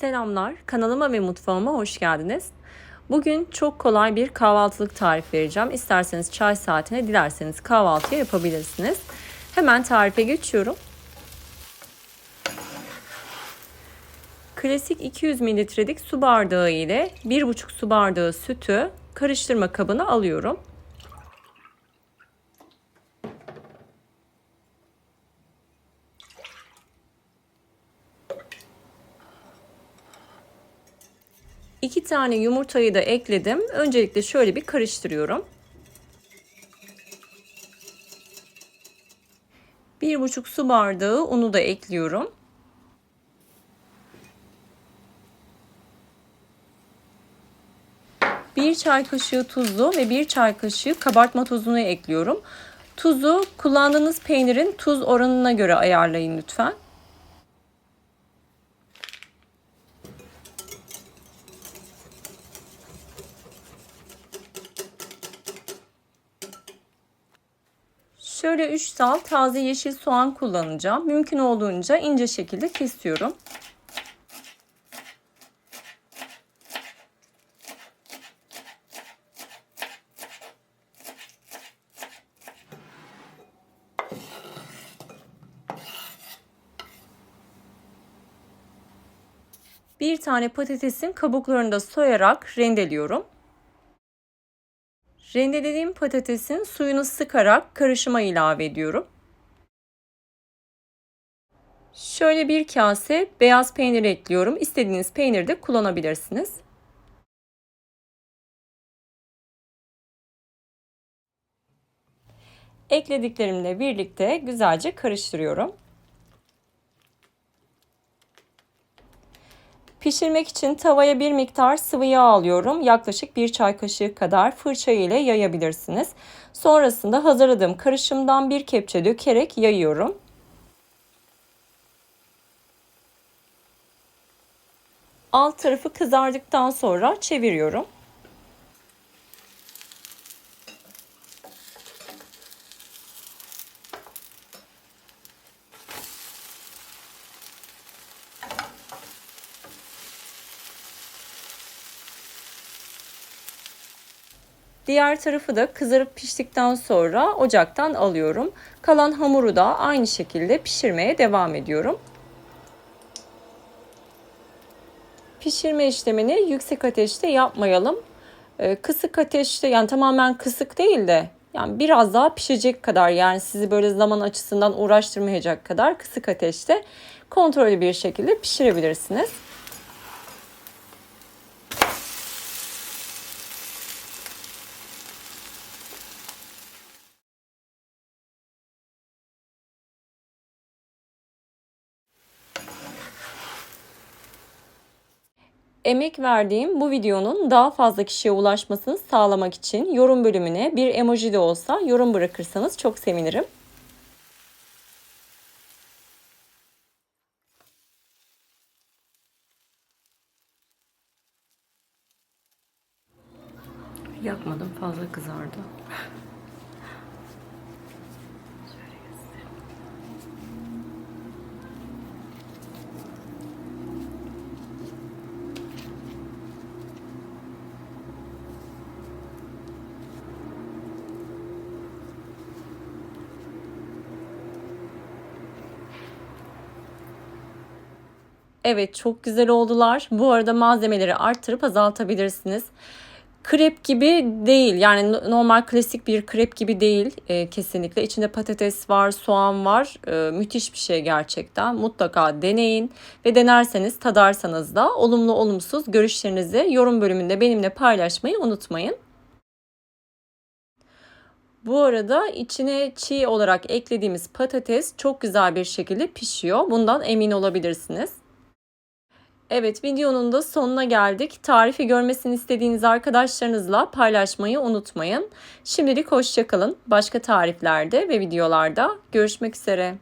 Selamlar, kanalıma ve mutfağıma hoş geldiniz. Bugün çok kolay bir kahvaltılık tarif vereceğim. İsterseniz çay saatine, dilerseniz kahvaltıya yapabilirsiniz. Hemen tarife geçiyorum. Klasik 200 mililitrelik su bardağı ile 1,5 su bardağı sütü karıştırma kabına alıyorum. İki tane yumurtayı da ekledim. Öncelikle şöyle bir karıştırıyorum. Bir buçuk su bardağı unu da ekliyorum. Bir çay kaşığı tuzu ve bir çay kaşığı kabartma tozunu ekliyorum. Tuzu kullandığınız peynirin tuz oranına göre ayarlayın lütfen. Şöyle 3 dal taze yeşil soğan kullanacağım. Mümkün olduğunca ince şekilde kesiyorum. Bir tane patatesin kabuklarını da soyarak rendeliyorum. Rendelediğim patatesin suyunu sıkarak karışıma ilave ediyorum. Şöyle bir kase beyaz peynir ekliyorum. İstediğiniz peyniri de kullanabilirsiniz. Eklediklerimle birlikte güzelce karıştırıyorum. Pişirmek için tavaya bir miktar sıvı yağ alıyorum. Yaklaşık bir çay kaşığı kadar fırça ile yayabilirsiniz. Sonrasında hazırladığım karışımdan bir kepçe dökerek yayıyorum. Alt tarafı kızardıktan sonra çeviriyorum. Diğer tarafı da kızarıp piştikten sonra ocaktan alıyorum. Kalan hamuru da aynı şekilde pişirmeye devam ediyorum. Pişirme işlemini yüksek ateşte yapmayalım. Ee, kısık ateşte yani tamamen kısık değil de yani biraz daha pişecek kadar yani sizi böyle zaman açısından uğraştırmayacak kadar kısık ateşte kontrollü bir şekilde pişirebilirsiniz. Emek verdiğim bu videonun daha fazla kişiye ulaşmasını sağlamak için yorum bölümüne bir emoji de olsa yorum bırakırsanız çok sevinirim. Yakmadım fazla kızardı. Evet çok güzel oldular. Bu arada malzemeleri arttırıp azaltabilirsiniz. Krep gibi değil yani normal klasik bir krep gibi değil e, kesinlikle. İçinde patates var, soğan var. E, müthiş bir şey gerçekten. Mutlaka deneyin ve denerseniz tadarsanız da olumlu olumsuz görüşlerinizi yorum bölümünde benimle paylaşmayı unutmayın. Bu arada içine çiğ olarak eklediğimiz patates çok güzel bir şekilde pişiyor. Bundan emin olabilirsiniz. Evet videonun da sonuna geldik. Tarifi görmesini istediğiniz arkadaşlarınızla paylaşmayı unutmayın. Şimdilik hoşçakalın. Başka tariflerde ve videolarda görüşmek üzere.